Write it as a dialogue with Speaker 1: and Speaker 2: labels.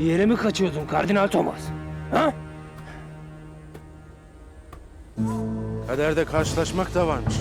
Speaker 1: Yere mi kaçıyordun Kardinal Thomas? Ha?
Speaker 2: Kaderde karşılaşmak da varmış.